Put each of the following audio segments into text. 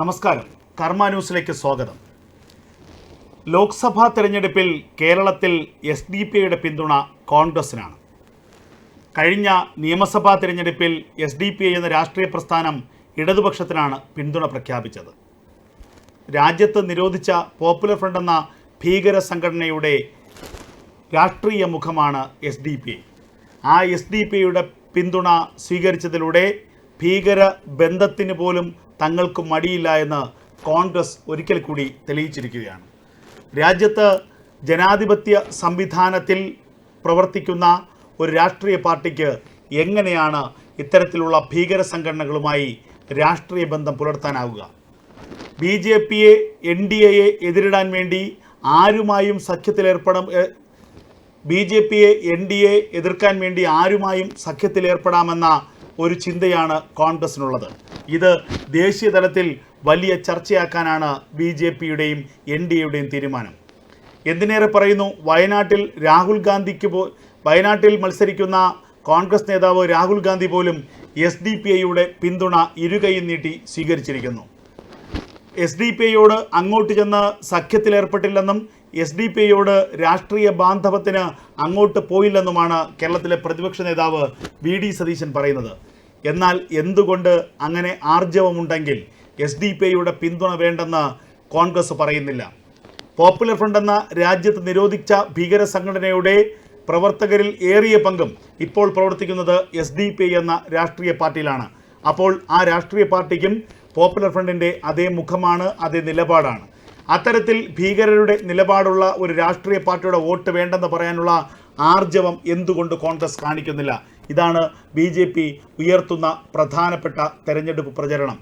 നമസ്കാരം. കർമ്മ ന്യൂസിലേക്ക് സ്വാഗതം. ലോക്സഭാ തെരഞ്ഞെടുപ്പിൽ കേരളത്തിൽ എസ് ഡി പിയുടെ പിന്തുണ കോൺഗ്രസിനാണ്. കഴിഞ്ഞ നിയമസഭാ തെരഞ്ഞെടുപ്പിൽ എസ് ഡി പി ഐ എന്ന രാഷ്ട്രീയ പ്രസ്ഥാനം ഇടതുപക്ഷത്തിനാണ് പിന്തുണ പ്രഖ്യാപിച്ചത്. രാജ്യത്ത് നിരോധിച്ച പോപ്പുലർ ഫ്രണ്ട് എന്ന ഭീകര സംഘടനയുടെ രാഷ്ട്രീയ മുഖമാണ് എസ് ഡി പി. ആ എസ് ഡി പിയുടെ പിന്തുണ സ്വീകരിച്ചതിലൂടെ ഭീകര ബന്ധത്തിന് പോലും തങ്ങൾക്ക് മടിയില്ല എന്ന് കോൺഗ്രസ് ഒരിക്കൽ കൂടി തെളിയിച്ചിരിക്കുകയാണ്. രാജ്യത്ത് ജനാധിപത്യ സംവിധാനത്തിൽ പ്രവർത്തിക്കുന്ന ഒരു രാഷ്ട്രീയ പാർട്ടിക്ക് എങ്ങനെയാണ് ഇത്തരത്തിലുള്ള ഭീകര സംഘടനകളുമായി രാഷ്ട്രീയ ബന്ധം പുലർത്താനാവുക? ബി ജെ പിയെ എൻ ഡി എയെ എതിരിടാൻ വേണ്ടി ആരുമായും സഖ്യത്തിലേർപ്പെടാം ബി ജെ പിയെ എൻ ഡി എ എതിർക്കാൻ വേണ്ടി ആരുമായും സഖ്യത്തിലേർപ്പെടാമെന്ന ഒരു ചിന്തയാണ് കോൺഗ്രസിനുള്ളത്. ഇത് ദേശീയ തലത്തിൽ വലിയ ചർച്ചയാക്കാനാണ് ബി ജെ പിയുടെയും എൻ ഡി എയുടെയും തീരുമാനം. എന്തിനേറെ പറയുന്നു? വയനാട്ടിൽ രാഹുൽ ഗാന്ധിക്ക് പോ വയനാട്ടിൽ മത്സരിക്കുന്ന കോൺഗ്രസ് നേതാവ് രാഹുൽ ഗാന്ധി പോലും എസ് ഡി പി ഐയുടെ പിന്തുണ ഇരുകൈയും നീട്ടി സ്വീകരിച്ചിരിക്കുന്നു. എസ് ഡി പി ഐയോട് അങ്ങോട്ട് ചെന്ന് സഖ്യത്തിലേർപ്പെട്ടില്ലെന്നും എസ് ഡി പി ഐയോട് രാഷ്ട്രീയ ബാന്ധവത്തിന് അങ്ങോട്ട് പോയില്ലെന്നുമാണ് കേരളത്തിലെ പ്രതിപക്ഷ നേതാവ് വി ഡി സതീശൻ പറയുന്നത്. എന്നാൽ എന്തുകൊണ്ട് അങ്ങനെ ആർജവമുണ്ടെങ്കിൽ എസ് ഡി പി ഐയുടെ പിന്തുണ വേണ്ടെന്ന് കോൺഗ്രസ് പറയുന്നില്ല. പോപ്പുലർ ഫ്രണ്ട് എന്ന രാജ്യത്ത് നിരോധിച്ച ഭീകര സംഘടനയുടെ പ്രവർത്തകരിൽ ഏറിയ പങ്കും ഇപ്പോൾ പ്രവർത്തിക്കുന്നത് എസ് ഡി പി ഐ എന്ന രാഷ്ട്രീയ പാർട്ടിയിലാണ്. അപ്പോൾ ആ രാഷ്ട്രീയ പാർട്ടിക്കും പോപ്പുലർ ഫ്രണ്ടിന്റെ അതേ മുഖമാണ് അതേ നിലപാടാണ്. അത്തരത്തിൽ ഭീകരരുടെ നിലപാടുള്ള ഒരു രാഷ്ട്രീയ പാർട്ടിയുടെ വോട്ട് വേണ്ടെന്ന് പറയാനുള്ള ആർജവം എന്തുകൊണ്ട് കോൺഗ്രസ് കാണിക്കുന്നില്ല? ഇതാണ് ബി ജെ പി ഉയർത്തുന്ന പ്രധാനപ്പെട്ട തെരഞ്ഞെടുപ്പ് പ്രചരണം.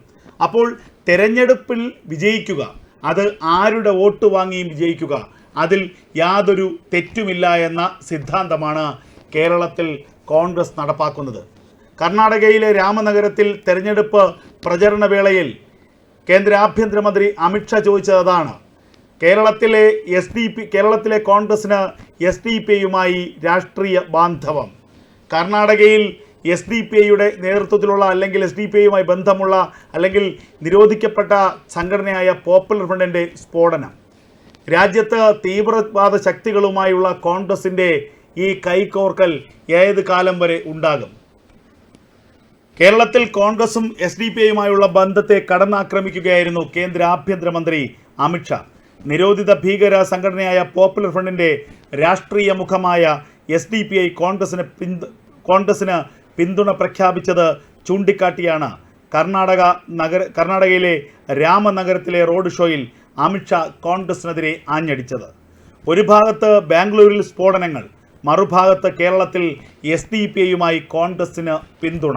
അപ്പോൾ തെരഞ്ഞെടുപ്പിൽ വിജയിക്കുക അത് ആരുടെ വോട്ട് വാങ്ങിയും വിജയിക്കുക അതിൽ യാതൊരു തെറ്റുമില്ല എന്ന സിദ്ധാന്തമാണ് കേരളത്തിൽ കോൺഗ്രസ് നടപ്പാക്കുന്നത്. കർണാടകയിലെ രാമനഗരത്തിൽ തെരഞ്ഞെടുപ്പ് പ്രചരണ വേളയിൽ കേന്ദ്ര ആഭ്യന്തരമന്ത്രി അമിത്ഷാ ചോദിച്ചതാണ്. കേരളത്തിലെ എസ് ഡി പി കേരളത്തിലെ കോൺഗ്രസിന് എസ് ഡി പി ഐയുമായി രാഷ്ട്രീയ ബാന്ധവം. കർണാടകയിൽ എസ് ഡി പി ഐയുടെ നേതൃത്വത്തിലുള്ള അല്ലെങ്കിൽ എസ് ഡി പി ഐയുമായി ബന്ധമുള്ള അല്ലെങ്കിൽ നിരോധിക്കപ്പെട്ട സംഘടനയായ പോപ്പുലർ ഫ്രണ്ടിന്റെ സ്ഫോടനം. രാജ്യത്ത് തീവ്രവാദ ശക്തികളുമായുള്ള കോൺഗ്രസിന്റെ ഈ കൈകോർക്കൽ ഏത് കാലം വരെ ഉണ്ടാകും? കേരളത്തിൽ കോൺഗ്രസും എസ് ഡി പി ഐയുമായുള്ള ബന്ധത്തെ കടന്നാക്രമിക്കുകയായിരുന്നു കേന്ദ്ര ആഭ്യന്തരമന്ത്രി അമിത്ഷാ നിരോധിത ഭീകര സംഘടനയായ പോപ്പുലർ ഫ്രണ്ടിന്റെ രാഷ്ട്രീയ മുഖമായ എസ് ഡി പി ഐ കോൺഗ്രസിന് പിന്തു കോൺഗ്രസിന് പിന്തുണ പ്രഖ്യാപിച്ചത് ചൂണ്ടിക്കാട്ടിയാണ്. കർണാടക നഗര കർണാടകയിലെ രാമനഗരത്തിലെ റോഡ് ഷോയിൽ അമിത്ഷാ കോൺഗ്രസിനെതിരെ ആഞ്ഞടിച്ചത്. ഒരു ഭാഗത്ത് ബാംഗ്ലൂരിൽ സ്ഫോടനങ്ങൾ മറുഭാഗത്ത് കേരളത്തിൽ എസ് ഡി പി ഐയുമായി കോൺഗ്രസിന് പിന്തുണ.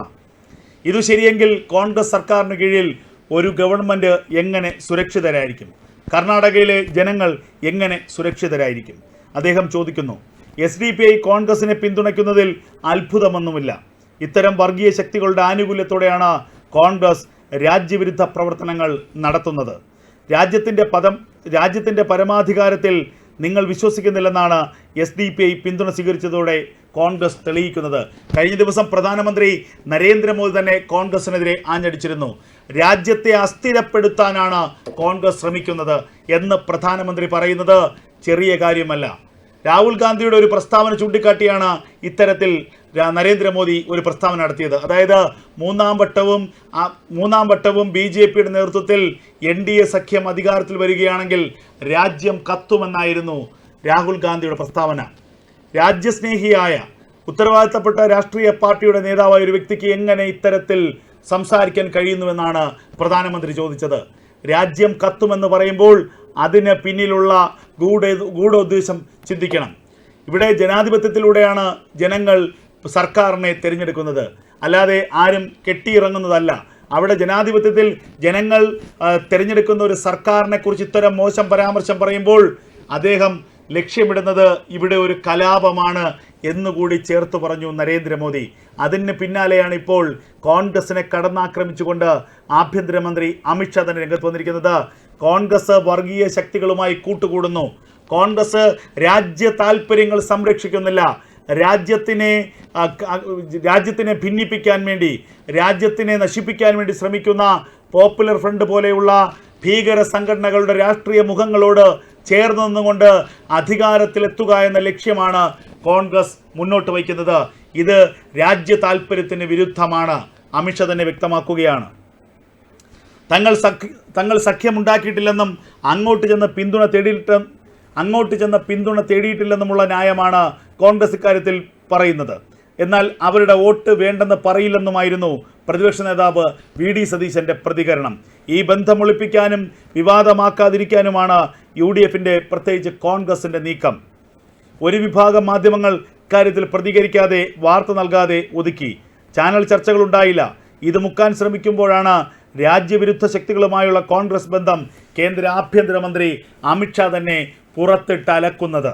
ഇതു ശരിയെങ്കിൽ കോൺഗ്രസ് സർക്കാരിന് കീഴിൽ ഒരു ഗവൺമെന്റ് എങ്ങനെ സുരക്ഷിതരായിരിക്കും? കർണാടകയിലെ ജനങ്ങൾ എങ്ങനെ സുരക്ഷിതരായിരിക്കും? അദ്ദേഹം ചോദിക്കുന്നു. എസ് ഡി പി ഐ കോൺഗ്രസിനെ പിന്തുണയ്ക്കുന്നതിൽ അത്ഭുതമൊന്നുമില്ല. ഇത്തരം വർഗീയ ശക്തികളുടെ ആനുകൂല്യത്തോടെയാണ് കോൺഗ്രസ് രാജ്യവിരുദ്ധ പ്രവർത്തനങ്ങൾ നടത്തുന്നത്. രാജ്യത്തിന്റെ പദം രാജ്യത്തിന്റെ പരമാധികാരത്തിൽ നിങ്ങൾ വിശ്വസിക്കുന്നില്ലെന്നാണ് എസ് ഡി പി ഐ പിന്തുണ സ്വീകരിച്ചതോടെ കോൺഗ്രസ് തെളിയിക്കുന്നത്. കഴിഞ്ഞ ദിവസം പ്രധാനമന്ത്രി നരേന്ദ്രമോദി തന്നെ കോൺഗ്രസിനെതിരെ ആഞ്ഞടിച്ചിരുന്നു. രാജ്യത്തെ അസ്ഥിരപ്പെടുത്താനാണ് കോൺഗ്രസ് ശ്രമിക്കുന്നത് എന്ന് പ്രധാനമന്ത്രി പറയുന്നത് ചെറിയ കാര്യമല്ല. രാഹുൽ ഗാന്ധിയുടെ ഒരു പ്രസ്താവന ചൂണ്ടിക്കാട്ടിയാണ് ഇത്തരത്തിൽ നരേന്ദ്രമോദി ഒരു പ്രസ്താവന നടത്തിയത്. അതായത് മൂന്നാം വട്ടവും മൂന്നാം വട്ടവും ബി ജെ പിയുടെ നേതൃത്വത്തിൽ എൻ ഡി എ സഖ്യം അധികാരത്തിൽ വരികയാണെങ്കിൽ രാജ്യം കത്തുമെന്നായിരുന്നു രാഹുൽ ഗാന്ധിയുടെ പ്രസ്താവന. രാജ്യസ്നേഹിയായ ഉത്തരവാദിത്തപ്പെട്ട രാഷ്ട്രീയ പാർട്ടിയുടെ നേതാവായ ഒരു വ്യക്തിക്ക് എങ്ങനെ ഇത്തരത്തിൽ സംസാരിക്കാൻ കഴിയുന്നുവെന്നാണ് പ്രധാനമന്ത്രി ചോദിച്ചത്. രാജ്യം കത്തുമെന്ന് പറയുമ്പോൾ അതിന് പിന്നിലുള്ള ഗൂഢ ഗൂഢോദ്ദേശം ചിന്തിക്കണം. ഇവിടെ ജനാധിപത്യത്തിലൂടെയാണ് ജനങ്ങൾ സർക്കാരിനെ തിരഞ്ഞെടുക്കുന്നത്. അല്ലാതെ ആരും കെട്ടിയിറങ്ങുന്നതല്ല. അവിടെ ജനാധിപത്യത്തിൽ ജനങ്ങൾ തിരഞ്ഞെടുക്കുന്ന ഒരു സർക്കാരിനെ കുറിച്ച് ഇത്തരം മോശം പരാമർശം പറയുമ്പോൾ അദ്ദേഹം ലക്ഷ്യമിടുന്നത് ഇവിടെ ഒരു കലാപമാണ് എന്നുകൂടി ചേർത്ത് പറഞ്ഞു നരേന്ദ്രമോദി. അതിന് പിന്നാലെയാണ് ഇപ്പോൾ കോൺഗ്രസിനെ കടന്നാക്രമിച്ചുകൊണ്ട് ആഭ്യന്തരമന്ത്രി അമിത്ഷാ തന്നെ രംഗത്ത് വന്നിരിക്കുന്നത്. കോൺഗ്രസ് വർഗീയ ശക്തികളുമായി കൂട്ടുകൂടുന്നു. കോൺഗ്രസ് രാജ്യ താല്പര്യങ്ങൾ സംരക്ഷിക്കുന്നില്ല. രാജ്യത്തിനെ രാജ്യത്തിനെ ഭിന്നിപ്പിക്കാൻ വേണ്ടി രാജ്യത്തിനെ നശിപ്പിക്കാൻ വേണ്ടി ശ്രമിക്കുന്ന പോപ്പുലർ ഫ്രണ്ട് പോലെയുള്ള ഭീകര സംഘടനകളുടെ രാഷ്ട്രീയ മുഖങ്ങളോട് ചേർന്ന് നിന്നുകൊണ്ട് അധികാരത്തിലെത്തുക എന്ന ലക്ഷ്യമാണ് കോൺഗ്രസ് മുന്നോട്ട് വയ്ക്കുന്നത്. ഇത് രാജ്യ താൽപ്പര്യത്തിന് വിരുദ്ധമാണ്. അമിത്ഷാ തന്നെ വ്യക്തമാക്കുകയാണ്. തങ്ങൾ സഖ്യ തങ്ങൾ സഖ്യമുണ്ടാക്കിയിട്ടില്ലെന്നും അങ്ങോട്ട് ചെന്ന് പിന്തുണ തേടിയിട്ട് അങ്ങോട്ട് ചെന്ന പിന്തുണ തേടിയിട്ടില്ലെന്നുമുള്ള ന്യായമാണ് കോൺഗ്രസ് ഇക്കാര്യത്തിൽ പറയുന്നത്. എന്നാൽ അവരുടെ വോട്ട് വേണ്ടെന്ന് പറയില്ലെന്നുമായിരുന്നു പ്രതിപക്ഷ നേതാവ് വി ഡി സതീശന്റെ പ്രതികരണം. ഈ ബന്ധം ഒളിപ്പിക്കാനും വിവാദമാക്കാതിരിക്കാനുമാണ് യു ഡി എഫിന്റെ പ്രത്യേകിച്ച് കോൺഗ്രസിന്റെ നീക്കം. ഒരു വിഭാഗം മാധ്യമങ്ങൾ കാര്യത്തിൽ പ്രതികരിക്കാതെ വാർത്ത നൽകാതെ ഒതുക്കി. ചാനൽ ചർച്ചകളുണ്ടായില്ല ഇത് മുക്കാൻ ശ്രമിക്കുമ്പോഴാണ് രാജ്യവിരുദ്ധ ശക്തികളുമായുള്ള കോൺഗ്രസ് ബന്ധം കേന്ദ്ര ആഭ്യന്തരമന്ത്രി അമിത്ഷാ തന്നെ പുറത്തിട്ട് അലക്കുന്നത്.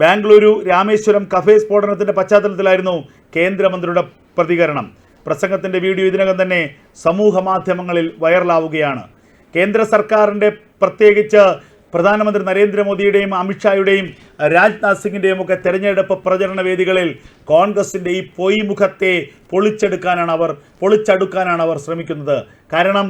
ബാംഗ്ലൂരു രാമേശ്വരം കഫേ സ്ഫോടനത്തിന്റെ പശ്ചാത്തലത്തിലായിരുന്നു കേന്ദ്രമന്ത്രിയുടെ പ്രതികരണം. പ്രസംഗത്തിന്റെ വീഡിയോ ഇതിനകം തന്നെ സമൂഹ മാധ്യമങ്ങളിൽ വൈറലാവുകയാണ്. കേന്ദ്ര സർക്കാരിന്റെ പ്രത്യേകിച്ച് പ്രധാനമന്ത്രി നരേന്ദ്രമോദിയുടെയും അമിത്ഷായുടെയും രാജ്നാഥ് സിംഗിന്റെയും ഒക്കെ തെരഞ്ഞെടുപ്പ് പ്രചരണ വേദികളിൽ കോൺഗ്രസിന്റെ ഈ പൊയ്മുഖത്തെ പൊളിച്ചെടുക്കാനാണ് അവർ പൊളിച്ചടുക്കാനാണ് അവർ ശ്രമിക്കുന്നത്. കാരണം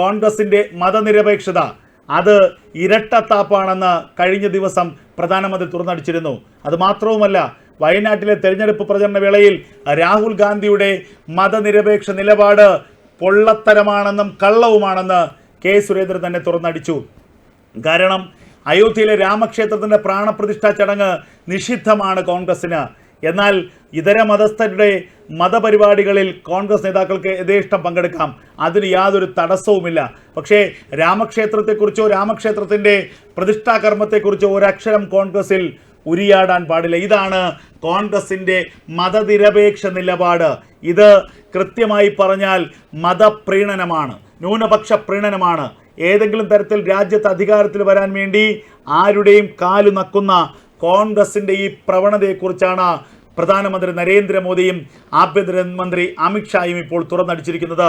കോൺഗ്രസിന്റെ മതനിരപേക്ഷത അത് ഇരട്ടത്താപ്പാണെന്ന് കഴിഞ്ഞ ദിവസം പ്രധാനമന്ത്രി തുറന്നടിച്ചിരുന്നു. അതുമാത്രവുമല്ല വയനാട്ടിലെ തെരഞ്ഞെടുപ്പ് പ്രചരണ വേളയിൽ രാഹുൽ ഗാന്ധിയുടെ മതനിരപേക്ഷ നിലപാട് പൊള്ളത്തരമാണെന്നും കള്ളവുമാണെന്ന് കെ സുരേന്ദ്രൻ തന്നെ തുറന്നടിച്ചു. കാരണം അയോധ്യയിലെ രാമക്ഷേത്രത്തിന്റെ പ്രാണപ്രതിഷ്ഠാ ചടങ്ങ് നിഷിദ്ധമാണ് കോൺഗ്രസ്സിന്. എന്നാൽ ഇതര മതസ്ഥരുടെ മതപരിപാടികളിൽ കോൺഗ്രസ് നേതാക്കൾക്ക് യഥേഷ്ടം പങ്കെടുക്കാം. അതിന് യാതൊരു തടസ്സവുമില്ല. പക്ഷേ രാമക്ഷേത്രത്തെക്കുറിച്ചോ രാമക്ഷേത്രത്തിന്റെ പ്രതിഷ്ഠാകർമ്മത്തെക്കുറിച്ചോ ഒരക്ഷരം കോൺഗ്രസിൽ ഉരിയാടാൻ പാടില്ല. ഇതാണ് കോൺഗ്രസിന്റെ മതനിരപേക്ഷ നിലപാട്. ഇത് കൃത്യമായി പറഞ്ഞാൽ മതപ്രീണനമാണ്. ന്യൂനപക്ഷ പ്രീണനമാണ്. ഏതെങ്കിലും തരത്തിൽ രാജ്യത്ത് അധികാരത്തിൽ വരാൻ വേണ്ടി ആരുടെയും കാലു നക്കുന്ന കോൺഗ്രസിന്റെ ഈ പ്രവണതയെക്കുറിച്ചാണ് പ്രധാനമന്ത്രി നരേന്ദ്രമോദിയും ആഭ്യന്തരമന്ത്രി അമിത്ഷായും ഇപ്പോൾ തുറന്നടിച്ചിരിക്കുന്നത്.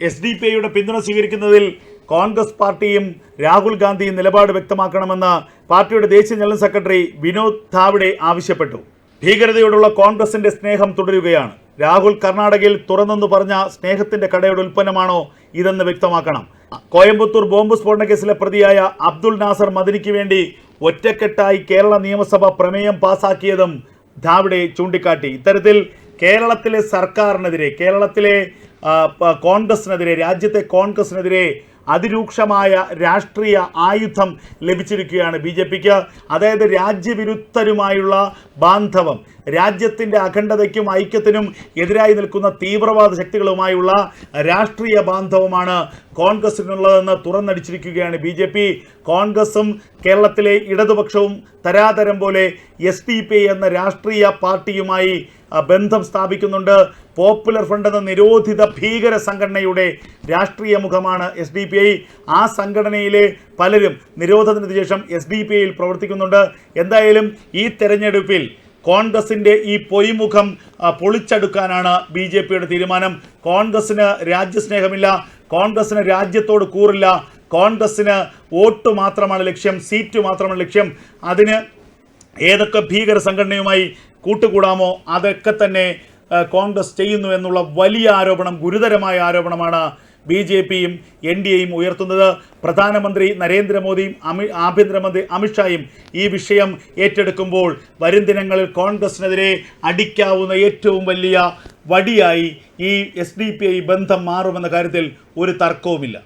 എസ് ഡി പി ഐയുടെ പിന്തുണ സ്വീകരിക്കുന്നതിൽ കോൺഗ്രസ് പാർട്ടിയും രാഹുൽ ഗാന്ധിയും നിലപാട് വ്യക്തമാക്കണമെന്ന് പാർട്ടിയുടെ ദേശീയ ജനറൽ സെക്രട്ടറി വിനോദ് ധാവ്ഡെ ആവശ്യപ്പെട്ടു. ഭീകരതയോടുള്ള കോൺഗ്രസിന്റെ സ്നേഹം തുടരുകയാണ്. രാഹുൽ കർണാടകയിൽ തുറന്നെന്ന് പറഞ്ഞ സ്നേഹത്തിന്റെ കടയുടെ ഉൽപ്പന്നമാണോ ഇതെന്ന് വ്യക്തമാക്കണം. കോയമ്പത്തൂർ ബോംബ് സ്ഫോടന കേസിലെ പ്രതിയായ അബ്ദുൾ നാസർ മദനിക്ക് വേണ്ടി ഒറ്റക്കെട്ടായി കേരള നിയമസഭ പ്രമേയം പാസാക്കിയതും ധാവ്ഡെ ചൂണ്ടിക്കാട്ടി. ഇത്തരത്തിൽ കേരളത്തിലെ സർക്കാരിനെതിരെ കേരളത്തിലെ കോൺഗ്രസിനെതിരെ രാജ്യത്തെ കോൺഗ്രസിനെതിരെ അതിരൂക്ഷമായ രാഷ്ട്രീയ ആയുധം ലഭിച്ചിരിക്കുകയാണ് ബി ജെ പിക്ക്. അതായത് രാജ്യവിരുദ്ധരുമായുള്ള ബാന്ധവം രാജ്യത്തിന്റെ അഖണ്ഡതയ്ക്കും ഐക്യത്തിനും എതിരായി നിൽക്കുന്ന തീവ്രവാദ ശക്തികളുമായുള്ള രാഷ്ട്രീയ ബാന്ധവമാണ് കോൺഗ്രസിനുള്ളതെന്ന് തുറന്നടിച്ചിരിക്കുകയാണ് ബി ജെ പി. കോൺഗ്രസും കേരളത്തിലെ ഇടതുപക്ഷവും തരാതരം പോലെ എസ് ഡി പി എന്ന രാഷ്ട്രീയ പാർട്ടിയുമായി ബന്ധം സ്ഥാപിക്കുന്നുണ്ട്. പോപ്പുലർ ഫ്രണ്ട് എന്ന നിരോധിത ഭീകര സംഘടനയുടെ രാഷ്ട്രീയ മുഖമാണ് എസ് ഡി പി ഐ ആ സംഘടനയിലെ പലരും നിരോധനത്തിന് ശേഷം എസ് ഡി പി ഐയിൽ പ്രവർത്തിക്കുന്നുണ്ട്. എന്തായാലും ഈ തെരഞ്ഞെടുപ്പിൽ കോൺഗ്രസിന്റെ ഈ പൊയ്മുഖം പൊളിച്ചെടുക്കാനാണ് ബി ജെ പിയുടെ തീരുമാനം. കോൺഗ്രസ്സിന് രാജ്യസ്നേഹമില്ല കോൺഗ്രസ്സിന് രാജ്യത്തോട് കൂറില്ല കോൺഗ്രസ്സിന് വോട്ട് മാത്രമാണ് ലക്ഷ്യം സീറ്റ് മാത്രമാണ് ലക്ഷ്യം. അതിന് ഏതൊക്കെ ഭീകര സംഘടനയുമായി കൂട്ടുകൂടാമോ അതൊക്കെ തന്നെ കോൺഗ്രസ് ചെയ്യുന്നു എന്നുള്ള വലിയ ആരോപണം ഗുരുതരമായ ആരോപണമാണ് ബി ജെ പിയും എൻ ഡി എയും ഉയർത്തുന്നത്. പ്രധാനമന്ത്രി നരേന്ദ്രമോദിയും അമി ആഭ്യന്തരമന്ത്രി അമിത്ഷായും ഈ വിഷയം ഏറ്റെടുക്കുമ്പോൾ വരും ദിനങ്ങളിൽ കോൺഗ്രസിനെതിരെ അടിക്കാവുന്ന ഏറ്റവും വലിയ വടിയായി ഈ എസ് ബന്ധം മാറുമെന്ന കാര്യത്തിൽ ഒരു തർക്കവുമില്ല.